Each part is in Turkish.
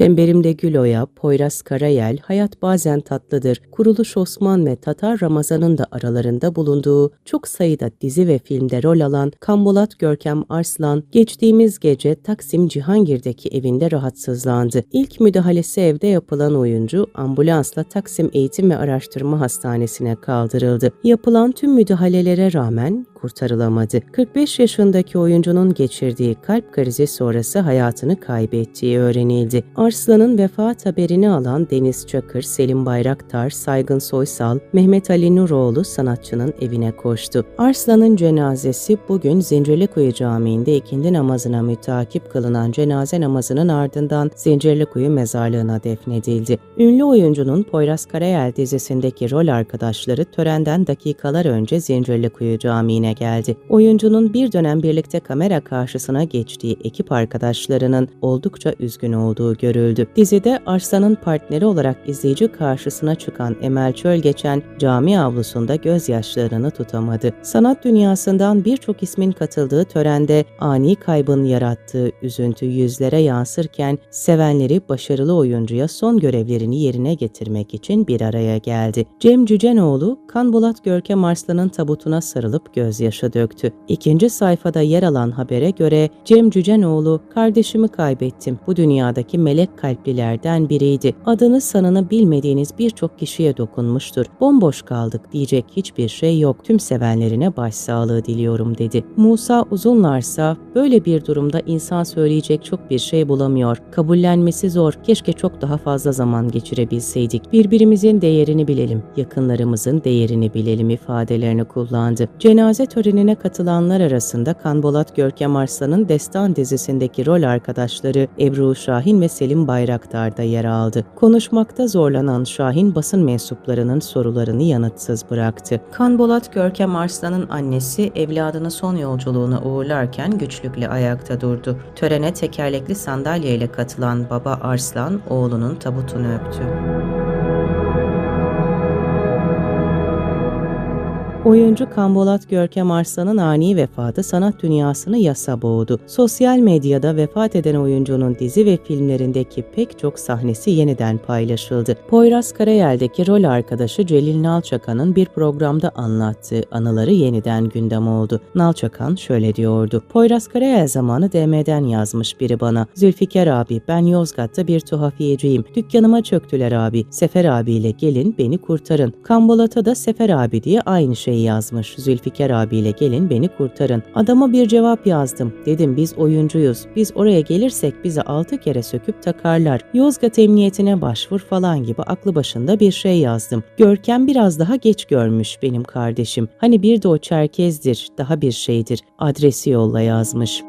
Çemberimde Güloya, Poyraz Karayel, Hayat Bazen Tatlıdır, Kuruluş Osman ve Tatar Ramazan'ın da aralarında bulunduğu çok sayıda dizi ve filmde rol alan Kambolat Görkem Arslan, geçtiğimiz gece Taksim Cihangir'deki evinde rahatsızlandı. İlk müdahalesi evde yapılan oyuncu ambulansla Taksim Eğitim ve Araştırma Hastanesi'ne kaldırıldı. Yapılan tüm müdahalelere rağmen kurtarılamadı. 45 yaşındaki oyuncunun geçirdiği kalp krizi sonrası hayatını kaybettiği öğrenildi. Arslan'ın vefat haberini alan Deniz Çakır, Selim Bayraktar, Saygın Soysal, Mehmet Ali Nuroğlu sanatçının evine koştu. Arslan'ın cenazesi bugün Zincirlikuyu Camii'nde ikindi namazına mütakip kılınan cenaze namazının ardından Zincirlikuyu mezarlığına defnedildi. Ünlü oyuncunun Poyraz Karayel dizisindeki rol arkadaşları törenden dakikalar önce Zincirlikuyu Camii'ne geldi. Oyuncunun bir dönem birlikte kamera karşısına geçtiği ekip arkadaşlarının oldukça üzgün olduğu görüldü. Dizide Arslan'ın partneri olarak izleyici karşısına çıkan Emel Çöl geçen cami avlusunda gözyaşlarını tutamadı. Sanat dünyasından birçok ismin katıldığı törende ani kaybın yarattığı üzüntü yüzlere yansırken sevenleri başarılı oyuncuya son görevlerini yerine getirmek için bir araya geldi. Cem Cücenoğlu, Kanbolat Görkem Arslan'ın tabutuna sarılıp gözyaşı döktü. İkinci sayfada yer alan habere göre Cem Cücenoğlu, kardeşimi kaybettim. Bu dünyadaki melek kalplilerden biriydi. Adını sanını bilmediğiniz birçok kişiye dokunmuştur. Bomboş kaldık diyecek hiçbir şey yok. Tüm sevenlerine başsağlığı diliyorum dedi. Musa Uzunlarsa böyle bir durumda insan söyleyecek çok bir şey bulamıyor. Kabullenmesi zor. Keşke çok daha fazla zaman geçirebilseydik. Birbirimizin değerini bilelim. Yakınlarımızın değerini bilelim ifadelerini kullandı. Cenaze törenine katılanlar arasında Kanbolat Görkem Arslan'ın Destan dizisindeki rol arkadaşları Ebru Şahin ve Selim Bayraktar da yer aldı. Konuşmakta zorlanan Şahin basın mensuplarının sorularını yanıtsız bıraktı. Kanbolat Görkem Arslan'ın annesi evladını son yolculuğuna uğurlarken güçlükle ayakta durdu. Törene tekerlekli sandalyeyle katılan baba Arslan oğlunun tabutunu öptü. Oyuncu Kambolat Görkem Arslan'ın ani vefatı sanat dünyasını yasa boğdu. Sosyal medyada vefat eden oyuncunun dizi ve filmlerindeki pek çok sahnesi yeniden paylaşıldı. Poyraz Karayel'deki rol arkadaşı Celil Nalçakan'ın bir programda anlattığı anıları yeniden gündem oldu. Nalçakan şöyle diyordu. Poyraz Karayel zamanı DM'den yazmış biri bana. Zülfikar abi ben Yozgat'ta bir tuhafiyeciyim. Dükkanıma çöktüler abi. Sefer abiyle gelin beni kurtarın. Kambolat'a da Sefer abi diye aynı şey yazmış. Zülfikar abiyle gelin beni kurtarın. Adama bir cevap yazdım. Dedim biz oyuncuyuz. Biz oraya gelirsek bizi altı kere söküp takarlar. Yozgat emniyetine başvur falan gibi aklı başında bir şey yazdım. Görkem biraz daha geç görmüş benim kardeşim. Hani bir de o Çerkezdir, daha bir şeydir. Adresi yolla yazmış.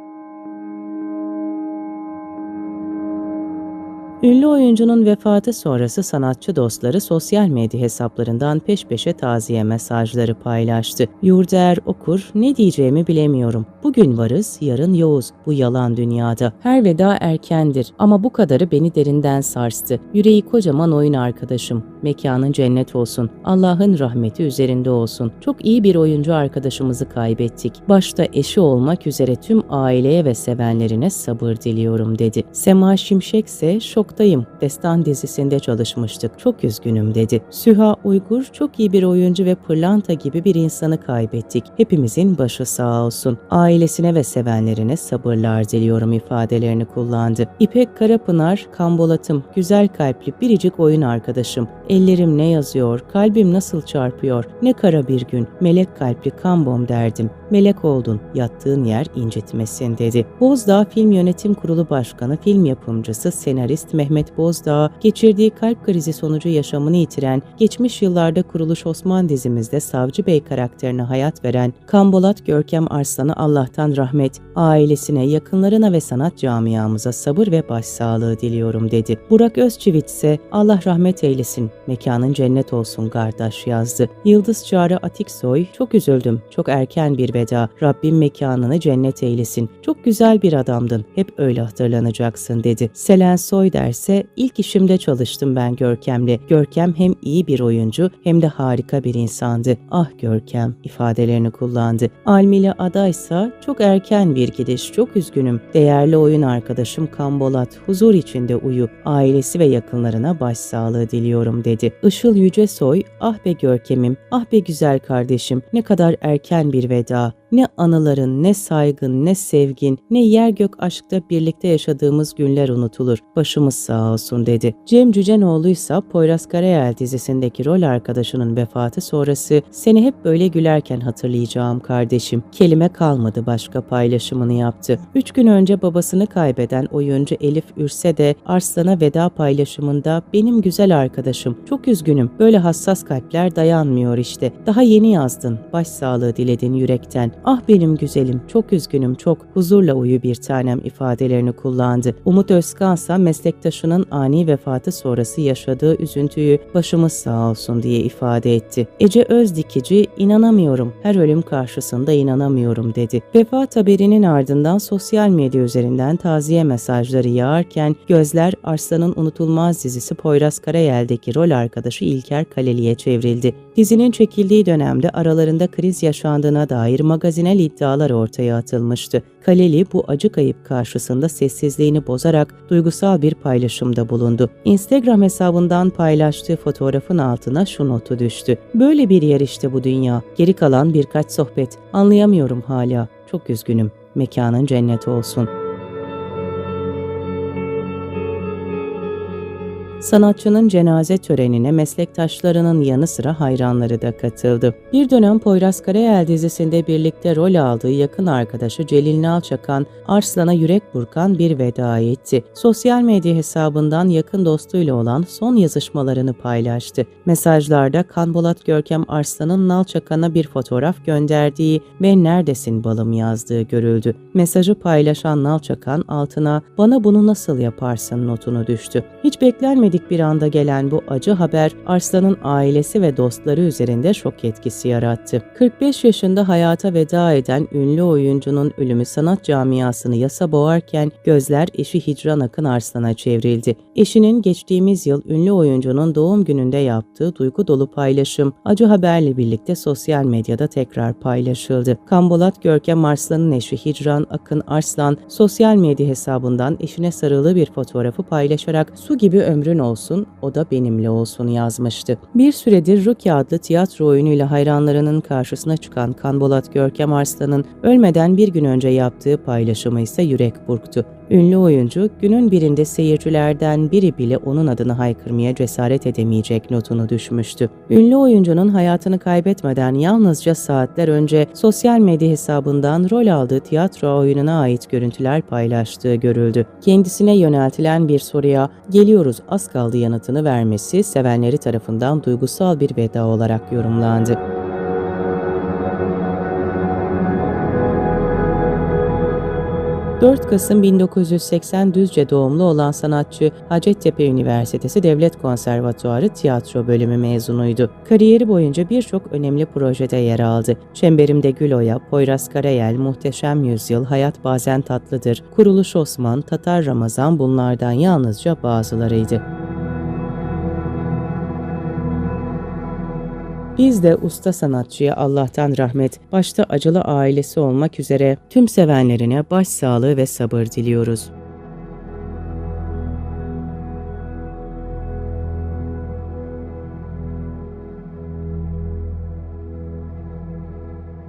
Ünlü oyuncunun vefatı sonrası sanatçı dostları sosyal medya hesaplarından peş peşe taziye mesajları paylaştı. Yurder okur, ne diyeceğimi bilemiyorum. Bugün varız, yarın yoğuz. Bu yalan dünyada. Her veda erkendir ama bu kadarı beni derinden sarstı. Yüreği kocaman oyun arkadaşım. Mekanın cennet olsun. Allah'ın rahmeti üzerinde olsun. Çok iyi bir oyuncu arkadaşımızı kaybettik. Başta eşi olmak üzere tüm aileye ve sevenlerine sabır diliyorum dedi. Sema Şimşek ise şoktayım. Destan dizisinde çalışmıştık. Çok üzgünüm dedi. Süha Uygur çok iyi bir oyuncu ve pırlanta gibi bir insanı kaybettik. Hepimizin başı sağ olsun. Ailesine ve sevenlerine sabırlar diliyorum ifadelerini kullandı. İpek Karapınar, Kambolat'ım, güzel kalpli biricik oyun arkadaşım. Ellerim ne yazıyor, kalbim nasıl çarpıyor, ne kara bir gün, melek kalpli kambom derdim. Melek oldun, yattığın yer incitmesin dedi. Bozdağ Film Yönetim Kurulu Başkanı, film yapımcısı, senarist Mehmet Bozdağ, geçirdiği kalp krizi sonucu yaşamını yitiren, geçmiş yıllarda Kuruluş Osman dizimizde Savcı Bey karakterine hayat veren Kambolat Görkem Arslan'a Allah'tan rahmet, ailesine, yakınlarına ve sanat camiamıza sabır ve başsağlığı diliyorum dedi. Burak Özçivit ise Allah rahmet eylesin, mekanın cennet olsun kardeş yazdı. Yıldız Çağrı Atiksoy, çok üzüldüm, çok erken bir veda, Rabbim mekanını cennet eylesin, çok güzel bir adamdın, hep öyle hatırlanacaksın dedi. Selen Soyder ederse ilk işimde çalıştım ben Görkem'le. Görkem hem iyi bir oyuncu hem de harika bir insandı. Ah Görkem ifadelerini kullandı. Almile adaysa çok erken bir gidiş çok üzgünüm. Değerli oyun arkadaşım Kambolat huzur içinde uyu. Ailesi ve yakınlarına başsağlığı diliyorum dedi. Işıl Yücesoy ah be Görkem'im ah be güzel kardeşim ne kadar erken bir veda. Ne anıların, ne saygın, ne sevgin, ne yer gök aşkta birlikte yaşadığımız günler unutulur. Başımız sağ olsun dedi. Cem Cücenoğlu ise Poyraz Karayel dizisindeki rol arkadaşının vefatı sonrası seni hep böyle gülerken hatırlayacağım kardeşim. Kelime kalmadı başka paylaşımını yaptı. Üç gün önce babasını kaybeden oyuncu Elif Ürse de Arslan'a veda paylaşımında benim güzel arkadaşım çok üzgünüm böyle hassas kalpler dayanmıyor işte. Daha yeni yazdın başsağlığı diledin yürekten. Ah benim güzelim, çok üzgünüm çok, huzurla uyu bir tanem ifadelerini kullandı. Umut Özkan ise meslektaşının ani vefatı sonrası yaşadığı üzüntüyü başımız sağ olsun diye ifade etti. Ece Özdikici, inanamıyorum, her ölüm karşısında inanamıyorum dedi. Vefat haberinin ardından sosyal medya üzerinden taziye mesajları yağarken gözler Arslan'ın unutulmaz dizisi Poyraz Karayel'deki rol arkadaşı İlker Kaleli'ye çevrildi. Dizinin çekildiği dönemde aralarında kriz yaşandığına dair magazinel iddialar ortaya atılmıştı. Kaleli bu acı kayıp karşısında sessizliğini bozarak duygusal bir paylaşımda bulundu. Instagram hesabından paylaştığı fotoğrafın altına şu notu düştü. Böyle bir yer işte bu dünya. Geri kalan birkaç sohbet. Anlayamıyorum hala. Çok üzgünüm. Mekanın cennet olsun.'' Sanatçının cenaze törenine meslektaşlarının yanı sıra hayranları da katıldı. Bir dönem Poyraz Karayel dizisinde birlikte rol aldığı yakın arkadaşı Celil Nalçakan, Arslan'a yürek burkan bir veda etti. Sosyal medya hesabından yakın dostuyla olan son yazışmalarını paylaştı. Mesajlarda Kanbolat Görkem Arslan'ın Nalçakan'a bir fotoğraf gönderdiği ve neredesin balım yazdığı görüldü. Mesajı paylaşan Nalçakan altına bana bunu nasıl yaparsın notunu düştü. Hiç beklenmedik beklenmedik bir anda gelen bu acı haber Arslan'ın ailesi ve dostları üzerinde şok etkisi yarattı. 45 yaşında hayata veda eden ünlü oyuncunun ölümü sanat camiasını yasa boğarken gözler eşi Hicran Akın Arslan'a çevrildi. Eşinin geçtiğimiz yıl ünlü oyuncunun doğum gününde yaptığı duygu dolu paylaşım acı haberle birlikte sosyal medyada tekrar paylaşıldı. Kambolat Görkem Arslan'ın eşi Hicran Akın Arslan sosyal medya hesabından eşine sarılı bir fotoğrafı paylaşarak su gibi ömrün olsun, o da benimle olsun yazmıştı. Bir süredir Ruki adlı tiyatro oyunuyla hayranlarının karşısına çıkan Kanbolat Görkem Arslan'ın ölmeden bir gün önce yaptığı paylaşımı ise yürek burktu. Ünlü oyuncu günün birinde seyircilerden biri bile onun adını haykırmaya cesaret edemeyecek notunu düşmüştü. Ünlü oyuncunun hayatını kaybetmeden yalnızca saatler önce sosyal medya hesabından rol aldığı tiyatro oyununa ait görüntüler paylaştığı görüldü. Kendisine yöneltilen bir soruya geliyoruz az kaldı yanıtını vermesi sevenleri tarafından duygusal bir veda olarak yorumlandı. 4 Kasım 1980 Düzce doğumlu olan sanatçı Hacettepe Üniversitesi Devlet Konservatuarı Tiyatro Bölümü mezunuydu. Kariyeri boyunca birçok önemli projede yer aldı. Çemberimde Gül Oya, Poyraz Karayel, Muhteşem Yüzyıl, Hayat Bazen Tatlıdır, Kuruluş Osman, Tatar Ramazan bunlardan yalnızca bazılarıydı. Biz de usta sanatçıya Allah'tan rahmet, başta acılı ailesi olmak üzere tüm sevenlerine başsağlığı ve sabır diliyoruz.